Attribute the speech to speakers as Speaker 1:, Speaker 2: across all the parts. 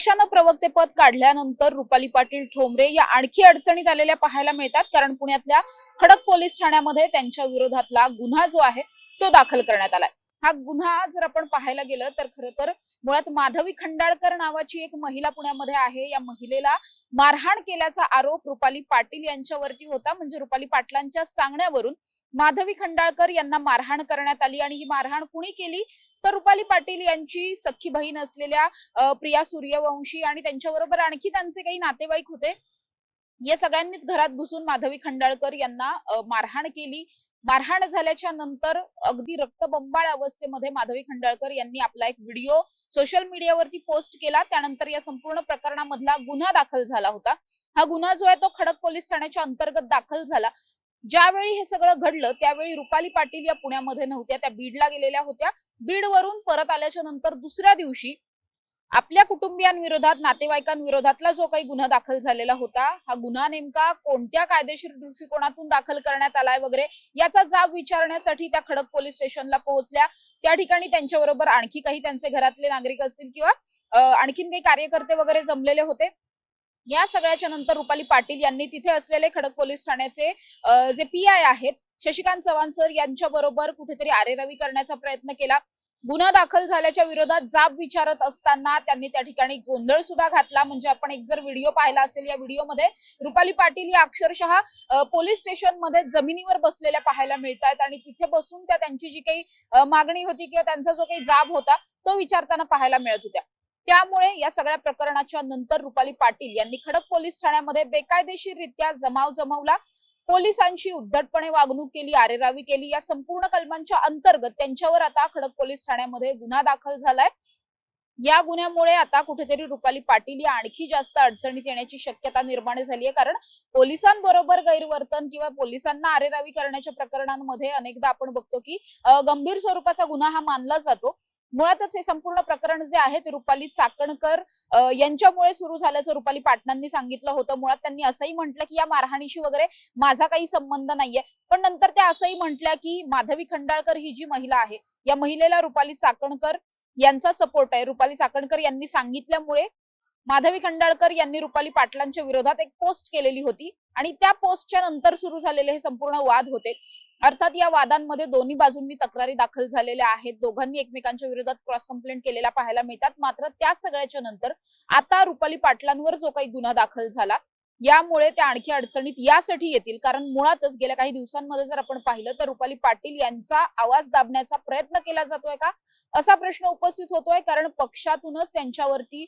Speaker 1: पक्षानं प्रवक्तेपद काढल्यानंतर रुपाली पाटील ठोंबरे या आणखी अडचणीत आलेल्या पाहायला मिळतात. कारण पुण्यातल्या खडक पोलीस ठाण्यामध्ये त्यांच्या विरोधातला गुन्हा जो आहे तो दाखल करण्यात आलाय. हा गुन्हा जर आपण पाहायला गेलं तर खरं तर मुळात माधवी खंडाळकर नावाची एक महिला पुण्यामध्ये आहे. या महिलेला मारहाण केल्याचा आरोप रुपाली पाटील यांच्यावरती होता. म्हणजे रुपाली पाटलांच्या सांगण्यावरून माधवी खंडाळकर यांना मारहाण करण्यात आली आणि ही मारहाण कुणी केली? तर रुपाली पाटील यांची सख्खी बहीण असलेल्या प्रिया सूर्यवंशी आणि त्यांच्याबरोबर आणखी त्यांचे काही नातेवाईक होते. या सगळ्यांनीच घरात घुसून माधवी खंडाळकर यांना मारहाण केली. मारहाण झाल्याच्यानंतर अगदी रक्तबंबाळ अवस्थेमध्ये माधवी खंडाळकर यांनी आपला एक व्हिडिओ सोशल मीडियावरती पोस्ट केला. त्यानंतर या संपूर्ण प्रकरणामधला गुन्हा दाखल झाला होता. हा गुन्हा जो आहे तो खडक पोलीस ठाण्याच्या अंतर्गत दाखल झाला. ज्यावेळी हे सगळं घडलं त्यावेळी रुपाली पाटील या पुण्यामध्ये नव्हत्या त्या बीडला गेलेल्या होत्या. बीडवरून परत आल्याच्यानंतर दुसऱ्या दिवशी आपल्या कुटुंबियांविरोधात नातेवाईकांविरोधातला जो काही गुन्हा दाखल झालेला होता हा गुन्हा नेमका कोणत्या कायदेशीर दृष्टिकोनातून दाखल करण्यात आलाय वगैरे याचा जाब विचारण्यासाठी त्या खडक पोलीस स्टेशनला पोहोचल्या. त्या ठिकाणी त्यांच्याबरोबर आणखी काही त्यांचे घरातले नागरिक असतील किंवा आणखीन काही कार्यकर्ते वगैरे जमलेले होते. या सगळ्याच्या नंतर रुपाली पाटील यांनी तिथे असलेले खडक पोलीस ठाण्याचे जे पी आय आहेत शशिकांत चव्हाण सर यांच्या बरोबर कुठेतरी आरेरवी करण्याचा प्रयत्न केला. गुन्हा दाखल झाल्याच्या विरोधात जाब विचारत असताना त्यांनी त्या ठिकाणी गोंधळ सुद्धा घातला. म्हणजे आपण एक जर व्हिडिओ पाहिला असेल या व्हिडिओमध्ये रुपाली पाटील या अक्षरशः पोलीस स्टेशनमध्ये जमिनीवर बसलेल्या पाहायला मिळत आहेत आणि तिथे बसून त्या त्यांची जी काही मागणी होती किंवा त्यांचा जो काही जाब होता तो विचारताना पाहायला मिळत होत्या. त्यामुळे या सगळ्या प्रकरणाच्या नंतर रुपाली पाटील यांनी खडक पोलीस ठाण्यामध्ये बेकायदेशीररित्या जमाव जमवला पोलिसांशी उद्धटपणे वागणूक केली आरेरावी केली या संपूर्ण कलमांच्या अंतर्गत त्यांच्यावर आता खडक पोलीस ठाण्यामध्ये गुन्हा दाखल झालाय. या गुन्ह्यामुळे आता कुठेतरी रुपाली पाटील या आणखी जास्त अडचणीत येण्याची शक्यता निर्माण झाली आहे. कारण पोलिसांबरोबर गैरवर्तन किंवा पोलिसांना आरेरावी करण्याच्या प्रकरणांमध्ये अनेकदा आपण बघतो की गंभीर स्वरूपाचा गुन्हा हा मानला जातो. मुळातच हे संपूर्ण प्रकरण जे आहे ते रुपाली चाकणकर यांच्यामुळे सुरू झाल्याचं रुपाली पाटणांनी सांगितलं होतं. मुळात त्यांनी असंही म्हटलं की या मारहाणीशी वगैरे माझा काही संबंध नाहीये. पण नंतर त्या असंही म्हटल्या की माधवी खंडाळकर ही जी महिला आहे या महिलेला रुपाली चाकणकर यांचा सपोर्ट आहे. रुपाली चाकणकर यांनी सांगितल्यामुळे माधवी खंडाळकर यांनी रुपाली पाटलांच्या विरोधात एक पोस्ट केलेली होती आणि त्या पोस्टच्या नंतर सुरू झालेले हे संपूर्ण वाद होते. अर्थात या वादांमध्ये दोन्ही बाजूंनी तक्रारी दाखल झालेल्या आहेत. दोघांनी एकमेकांच्या विरोधात क्रॉस कंप्लेंट केलेला पाहायला मिळतात. मात्र त्या सगळ्याच्या नंतर आता रुपाली पाटलांवर जो काही गुन्हा दाखल झाला यामुळे त्या आणखी अडचणीत यासाठी येतील. कारण मुळातच गेल्या काही दिवसांमध्ये जर आपण पाहिलं तर रुपाली पाटील यांचा आवाज दाबण्याचा प्रयत्न केला जातोय का? असा प्रश्न उपस्थित होतोय. कारण पक्षातूनच त्यांच्यावरती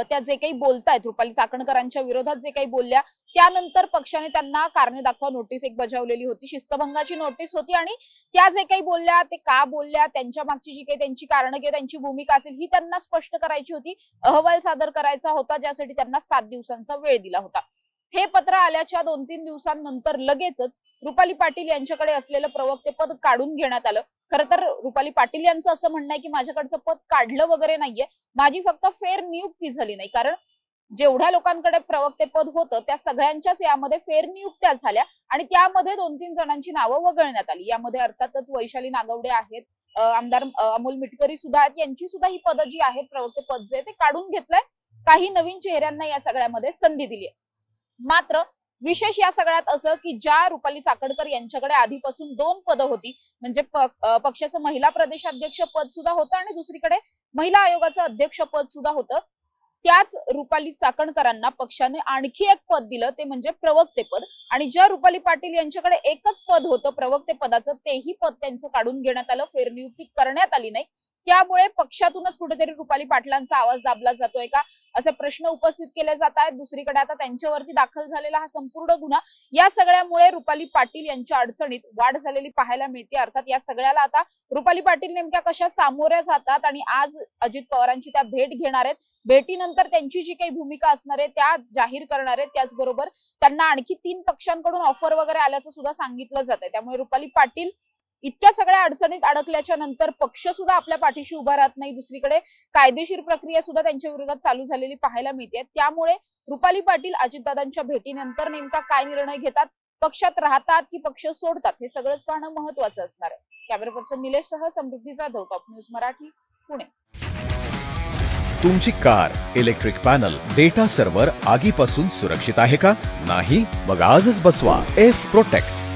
Speaker 1: त्या जे काही बोलतायत रुपाली चाकणकरांच्या विरोधात जे काही बोलल्या त्यानंतर पक्षाने त्यांना कारणे दाखवा नोटीस एक बजावलेली होती. शिस्तभंगाची नोटीस होती आणि त्या जे काही बोलल्या ते का बोलल्या त्यांच्या मागची जी काही त्यांची कारणं किंवा त्यांची भूमिका असेल ही त्यांना स्पष्ट करायची होती. अहवाल सादर करायचा होता ज्यासाठी त्यांना सात दिवसांचा वेळ दिला होता. हे पत्र आल्याच्या दोन तीन दिवसांनंतर लगेचच रुपाली पाटील यांच्याकडे असलेलं प्रवक्ते पद काढून घेण्यात आलं. खर तर रुपाली पाटील यांचं असं म्हणणं आहे की माझ्याकडचं पद काढलं वगैरे नाहीये. माझी फक्त फेर नियुक्ती झाली नाही. कारण जेवढ्या लोकांकडे प्रवक्ते पद होतं त्या सगळ्यांच्याच यामध्ये फेर नियुक्त्या झाल्या आणि त्यामध्ये दोन तीन जणांची नावं वगळण्यात आली. यामध्ये अर्थातच वैशाली नागवडे आहेत आमदार अमोल मिटकरी सुद्धा आहेत. यांची सुद्धा ही पदं जी आहेत प्रवक्ते पद जे ते काढून घेतलंय. काही नवीन चेहऱ्यांना या सगळ्यामध्ये संधी दिली आहे मात्र विशेष या सगळ्यात असं की ज्या रुपाली चाकणकर यांच्याकडे आधीपासून दोन पदं होती म्हणजे पक्षाचं महिला प्रदेशाध्यक्ष पद सुद्धा होतं आणि दुसरीकडे महिला आयोगाचं अध्यक्ष पद सुद्धा होतं. त्याच रुपाली चाकणकरांना पक्षाने आणखी एक पद दिलं ते म्हणजे प्रवक्ते पद. आणि ज्या रुपाली पाटील यांच्याकडे एकच पद होतं प्रवक्ते पदाचं तेही पद त्यांचं काढून घेण्यात आलं फेरनियुक्ती करण्यात आली नाही. त्यामुळे पक्षातूनच कुठेतरी रुपाली पाटलांचा आवाज दाबला जातोय का? असे प्रश्न उपस्थित केले जात आहेत. दुसरीकडे आता त्यांच्यावरती दाखल झालेला हा संपूर्ण गुन्हा या सगळ्यामुळे रुपाली पाटील यांच्या अडचणीत वाढ झालेली पाहायला मिळते. अर्थात या सगळ्याला आता रुपाली पाटील नेमक्या कशा सामोऱ्या जातात आणि आज अजित पवारांची त्या भेट घेणार आहेत. भेटीनंतर त्यांची जी काही भूमिका असणार आहे त्या जाहीर करणार आहेत. त्याचबरोबर त्यांना आणखी तीन पक्षांकडून ऑफर वगैरे आल्याचं सुद्धा सांगितलं जात आहे त्यामुळे रुपाली पाटील इतक्या सगळ्या अडचणीत अडकल्याच्या नंतर पक्ष सुद्धा आपल्या पाठीशी उभा राहत नाही. दुसरीकडे कायदेशीर प्रक्रिया सुद्धा त्यांच्या विरोधात चालू झालेली पाहायला मिळते. त्यामुळे रुपाली पाटील अजितदादांच्या भेटीनंतर नेमका काय निर्णय घेतात पक्षात राहतात की पक्ष सोडतात हे सगळंच पाहणं महत्वाचं असणार आहे. कॅमेरा पर्सन निलेश सह समृद्धी जाधव टॉप न्यूज मराठी पुणे.
Speaker 2: तुमची car electric panel data server आगीपासून सुरक्षित आहे का? नाही? मग आजच बसवा. F protect